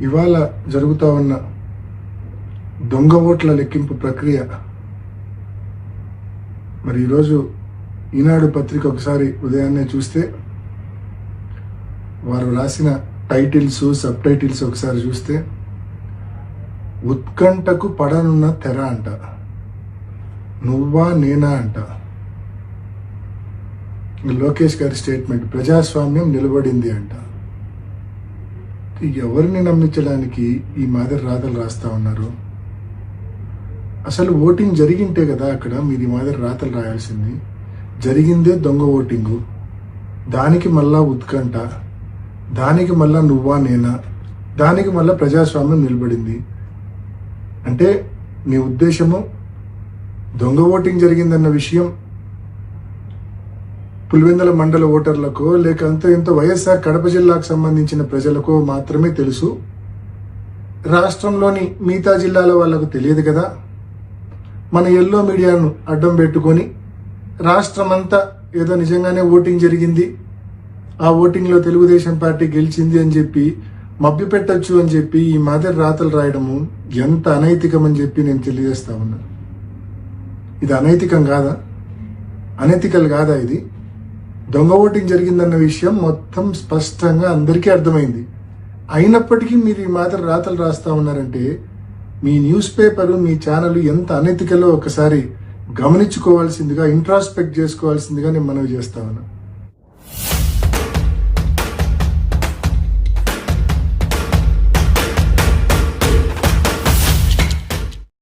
ఇవాళ జరుగుతూ ఉన్న దొంగ ఓట్ల లెక్కింపు ప్రక్రియ. మరి ఈరోజు ఈనాడు పత్రిక ఒకసారి ఉదయాన్నే చూస్తే వారు రాసిన టైటిల్స్ సబ్ టైటిల్స్ ఒకసారి చూస్తే ఉత్కంఠకు పడనున్న తెర అంట. నువ్వా నేనా అంట. లోకేష్ గారి స్టేట్మెంట్ ప్రజాస్వామ్యం నిలబడింది అంట. ఎవరిని నమ్మించడానికి ఈ మాదిరి రాతలు రాస్తా ఉన్నారు? అసలు ఓటింగ్ జరిగింటే కదా అక్కడ మీరు ఈ మాదిరి రాతలు రాయాల్సింది. జరిగిందే దొంగ ఓటింగు. దానికి మళ్ళా ఉత్కంఠ. దానికి మళ్ళా నువ్వా నేనా? దానికి మళ్ళా ప్రజాస్వామ్యం నిలబడింది. అంటే నీ ఉద్దేశము దొంగ ఓటింగ్ జరిగిందన్న విషయం పులివెందుల మండల ఓటర్లకు లేక అంత ఇంత వైఎస్ఆర్ కడప జిల్లాకు సంబంధించిన ప్రజలకో మాత్రమే తెలుసు. రాష్ట్రంలోని మిగతా జిల్లాల వాళ్ళకు తెలియదు కదా. మన ఎల్లో మీడియాను అడ్డం పెట్టుకొని రాష్ట్రమంతా ఏదో నిజంగానే ఓటింగ్ జరిగింది. ఆ ఓటింగ్లో తెలుగుదేశం పార్టీ గెలిచింది అని చెప్పి మభ్య పెట్టచ్చు అని చెప్పి ఈ మాదిరి రాతలు రాయడము ఎంత అనైతికం అని చెప్పి నేను తెలియజేస్తా ఉన్నాను ఇది అనైతికం కాదా? అనైతికలు కాదా ఇది? దొంగ ఓటింగ్ జరిగిందన్న విషయం మొత్తం స్పష్టంగా అందరికీ అర్థమైంది. అయినప్పటికీ మీరు ఈ మాత్రం రాతలు రాస్తా ఉన్నారంటే మీ న్యూస్ పేపరు మీ ఛానల్ ఎంత అనైతికలో ఒకసారి గమనించుకోవాల్సిందిగా ఇంట్రాస్పెక్ట్ చేసుకోవాల్సిందిగా నేను మనవి చేస్తా ఉన్నా.